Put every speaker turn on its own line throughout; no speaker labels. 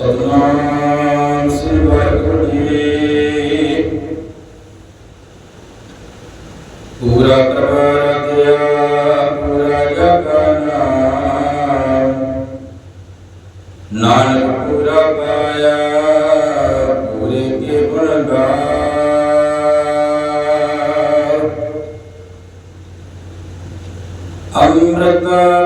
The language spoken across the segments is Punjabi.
ਸਤਨਾਮ ਸ੍ਰੀ ਵਾਹਿਗੁਰੂ ਜੀ ਪੂਰਾ ਪ੍ਰਭਾਤ ਪੂਰਾ ਜਗਨਾ ਨਾਨਕ ਪੂਰਾ ਪਾਇਆ ਪੂਰੇ ਕੇ ਗੁਣ ਗਾ ਅੰਮ੍ਰਿਤ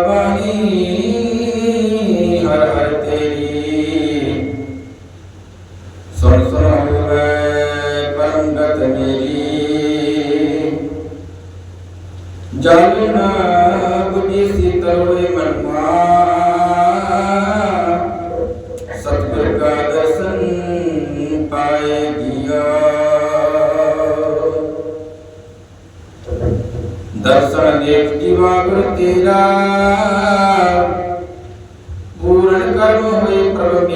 जाने दर्शन पाए दर्शन देव दिवा तेरा। पूर्ण कर्म हुए प्रभु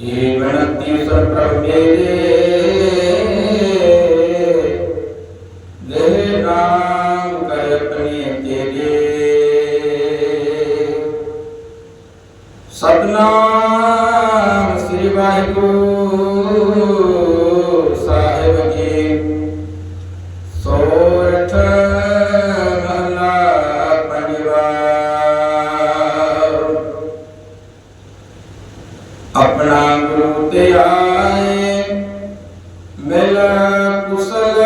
ये गणती प्रभु मेरे। ਸਤਨਾਮ ਸ੍ਰੀ ਵਾਹਿਗੁਰੂ ਸਾਹਿਬ ਜੀ ਸੋਰਠ ਮਹਲਾ ਪੰਜਵਾ ਆਪਣਾ ਗੁਰੂ ਤੇ ਆਏ ਮਿਲ ਕੁਸਲ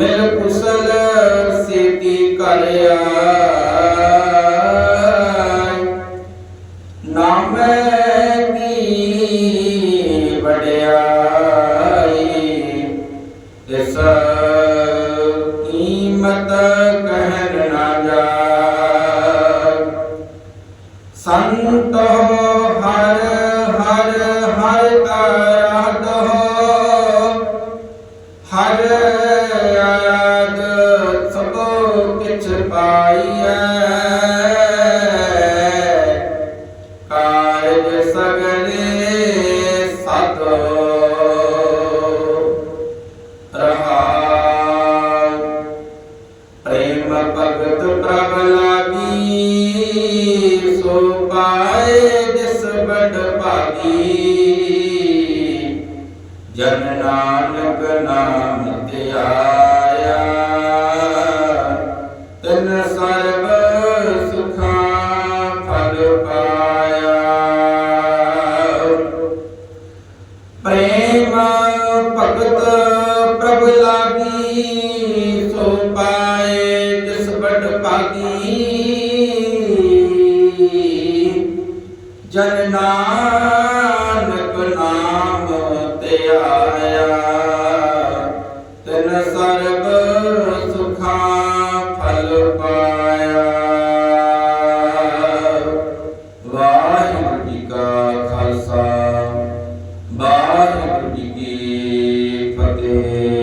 ਮਿਲ ਕੁਸਲ ਸਿੱਧੀ ਕਰ ਆਏ ਨਾਮੈ ਦੀ ਵਡਿਆਈ, ਇਸ ਕੀਮਤ ਕਹਿ ਨਾ ਜਾਏ ਸੰਤ ਹਰ ਹਰ ਹਰ ਤਾਰਾਤ ਹਰ ਕਿਛ ਪਾਈਐ। ਕਾਰਜ ਸਗਲੇ ਸਤ ਰਹਾ ਪ੍ਰੇਮ ਭਗਤ ਪ੍ਰਭ ਲਾਗੀ। ਸੋ ਪਾਏ ਜਿਸ ਬੜ ਭਾਗੀ। ਜਨ ਨਾਨਕ ਨਾਮ ਧਿਆਇਆ ਜਨ ਨਾਨਕ ਨਾਮ ਧਿਆਇਆ। ਤਨ ਸਰਬ ਸੁਖਾਂ ਫਲ ਪਾਇਆ। ਵਾਹਿਗੁਰੂ ਜੀ ਕਾ ਖਾਲਸਾ, ਵਾਹਿਗੁਰੂ ਜੀ ਕੀ ਫਤਿਹ।